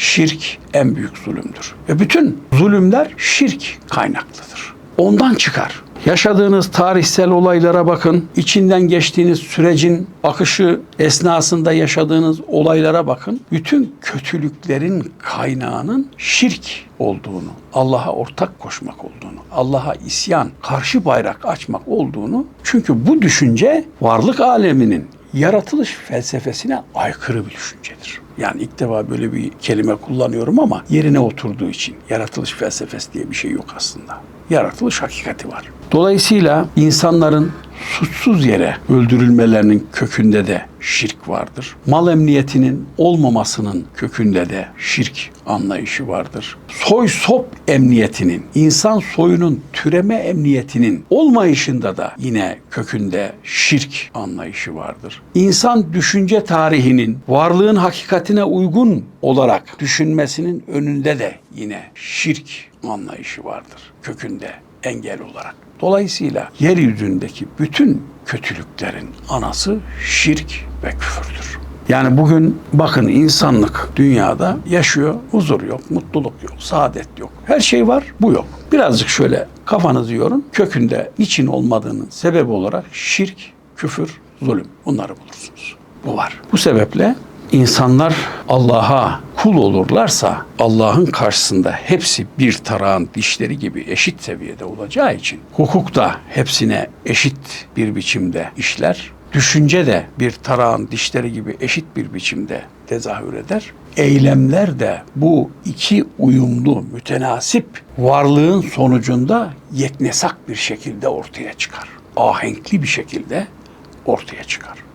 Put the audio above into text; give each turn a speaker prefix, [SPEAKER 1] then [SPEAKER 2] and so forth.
[SPEAKER 1] şirk en büyük zulümdür. Ve bütün zulümler şirk kaynaklıdır. Ondan çıkar. Yaşadığınız tarihsel olaylara bakın, içinden geçtiğiniz sürecin akışı esnasında yaşadığınız olaylara bakın. Bütün kötülüklerin kaynağının şirk olduğunu, Allah'a ortak koşmak olduğunu, Allah'a isyan, karşı bayrak açmak olduğunu çünkü bu düşünce varlık aleminin yaratılış felsefesine aykırı bir düşüncedir. Yani ilk defa böyle bir kelime kullanıyorum ama yerine oturduğu için yaratılış felsefesi diye bir şey yok aslında. Yaratılış hakikati var. Dolayısıyla insanların suçsuz yere öldürülmelerinin kökünde de şirk vardır. Mal emniyetinin olmamasının kökünde de şirk anlayışı vardır. Soy sop emniyetinin, insan soyunun türeme emniyetinin olmayışında da yine kökünde şirk anlayışı vardır. İnsan düşünce tarihinin varlığın hakikatine uygun olarak düşünmesinin önünde de yine şirk anlayışı vardır. Kökünde engel olarak. Dolayısıyla yeryüzündeki bütün kötülüklerin anası şirk ve küfürdür. Yani bugün bakın insanlık dünyada yaşıyor, huzur yok, mutluluk yok, saadet yok. Her şey var, bu yok. Birazcık şöyle kafanızı yorun. Kökünde için olmadığının sebebi olarak şirk, küfür, zulüm bunları bulursunuz. Bu var. Bu sebeple insanlar Allah'a kul olurlarsa Allah'ın karşısında hepsi bir tarağın dişleri gibi eşit seviyede olacağı için hukuk da hepsine eşit bir biçimde işler. Düşünce de bir tarağın dişleri gibi eşit bir biçimde tezahür eder. Eylemler de bu iki uyumlu, mütenasip varlığın sonucunda yeknesak bir şekilde ortaya çıkar. Ahenkli bir şekilde ortaya çıkar.